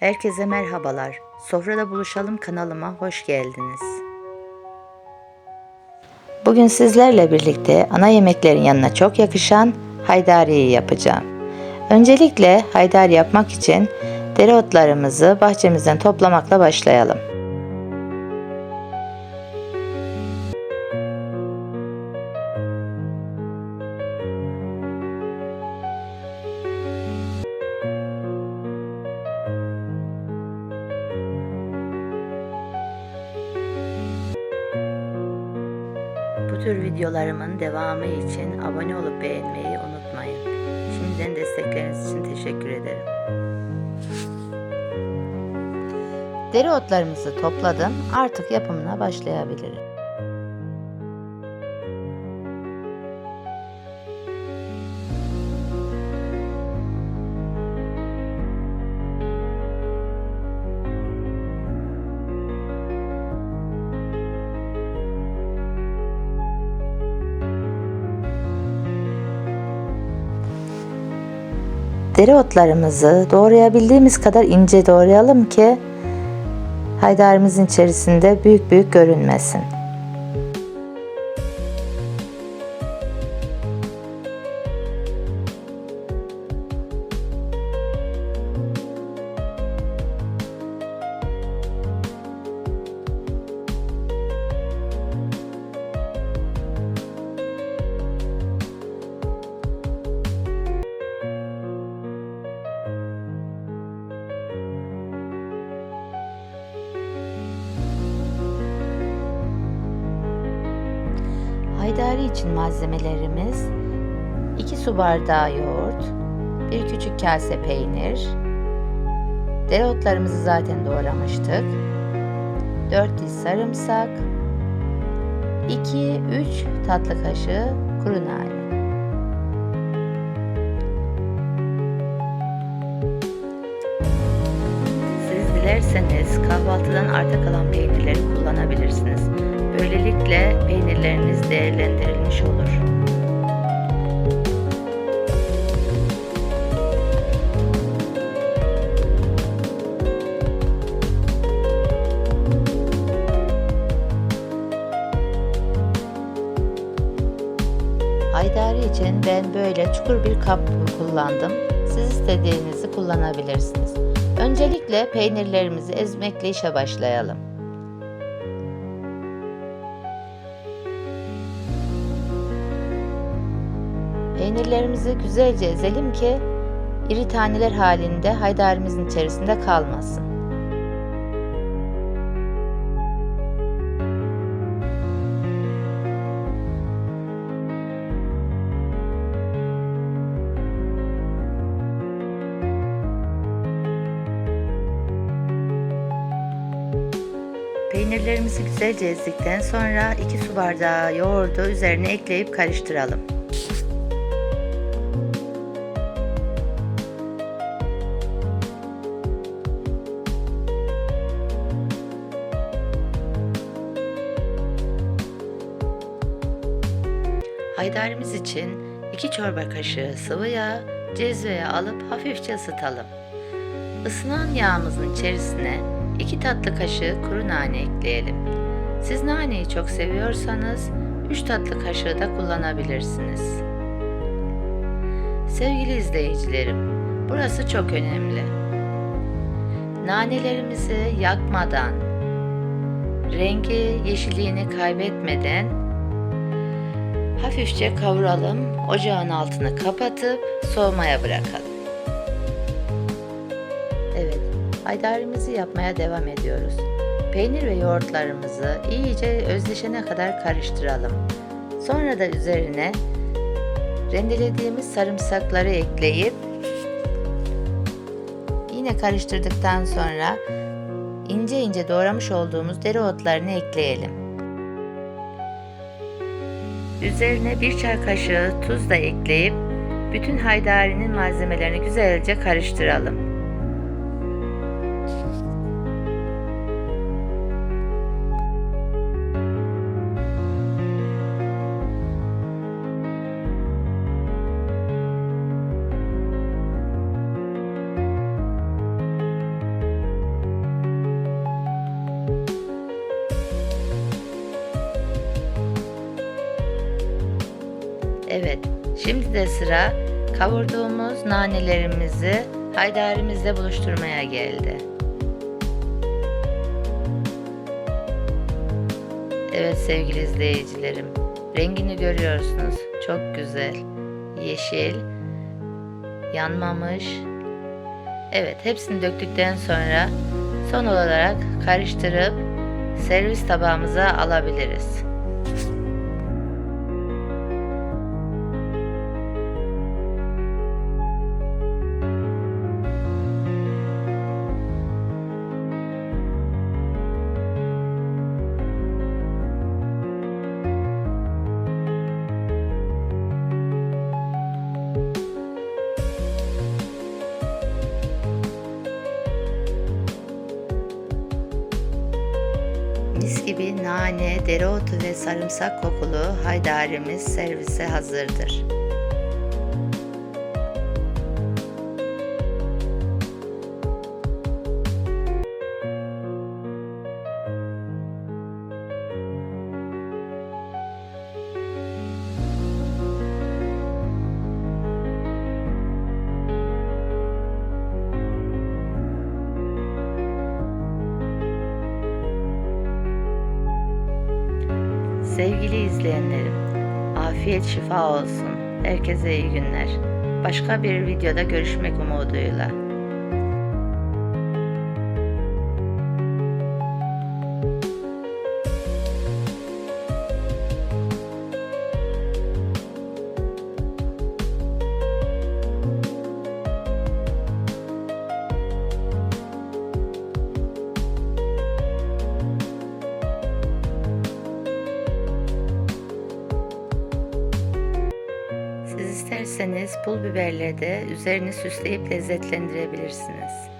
Herkese merhabalar. Sofrada buluşalım kanalıma hoş geldiniz. Bugün sizlerle birlikte ana yemeklerin yanına çok yakışan haydariyi yapacağım. Öncelikle haydari yapmak için dereotlarımızı bahçemizden toplamakla başlayalım. Videolarımın devamı için abone olup beğenmeyi unutmayın. Şimdiden destekleriniz için teşekkür ederim. Dereotlarımızı topladım. Artık yapımına başlayabilirim. Dereotlarımızı doğrayabildiğimiz kadar ince doğrayalım ki haydarımızın içerisinde büyük büyük görünmesin. Haydari için malzemelerimiz 2 su bardağı yoğurt, 1 küçük kase peynir, dereotlarımızı zaten doğramıştık, 4 diş sarımsak, 2-3 tatlı kaşığı kuru nane. Siz dilerseniz kahvaltıdan arta kalan peynirleri kullanabilirsiniz. Böylelikle peynirleriniz değerlendirilmiş olur. Haydari için ben böyle çukur bir kap kullandım. Siz istediğinizi kullanabilirsiniz. Öncelikle peynirlerimizi ezmekle işe başlayalım. Peynirlerimizi güzelce ezelim ki iri taneler halinde haydarimizin içerisinde kalmasın. Peynirlerimizi güzelce ezdikten sonra 2 su bardağı yoğurdu üzerine ekleyip karıştıralım. Haydarimiz için 2 çorba kaşığı sıvı yağ cezveye alıp hafifçe ısıtalım. Isınan yağımızın içerisine 2 tatlı kaşığı kuru nane ekleyelim. Siz naneyi çok seviyorsanız 3 tatlı kaşığı da kullanabilirsiniz. Sevgili izleyicilerim, burası çok önemli. Nanelerimizi yakmadan, rengi yeşilliğini kaybetmeden hafifçe kavuralım. Ocağın altını kapatıp soğumaya bırakalım. Evet, haydarimizi yapmaya devam ediyoruz. Peynir ve yoğurtlarımızı iyice özleşene kadar karıştıralım. Sonra da üzerine rendelediğimiz sarımsakları ekleyip yine karıştırdıktan sonra ince ince doğramış olduğumuz dereotlarını ekleyelim. Üzerine bir çay kaşığı tuz da ekleyip bütün haydarinin malzemelerini güzelce karıştıralım. Evet, şimdi de sıra kavurduğumuz nanelerimizi haydarimizle buluşturmaya geldi. Evet sevgili izleyicilerim, rengini görüyorsunuz. Çok güzel. Yeşil, yanmamış. Evet, hepsini döktükten sonra son olarak karıştırıp servis tabağımıza alabiliriz. Nane, dereotu ve sarımsak kokulu haydarimiz servise hazırdır. Sevgili izleyenlerim, afiyet şifa olsun. Herkese iyi günler. Başka bir videoda görüşmek umuduyla. Pul biberle de üzerini süsleyip lezzetlendirebilirsiniz.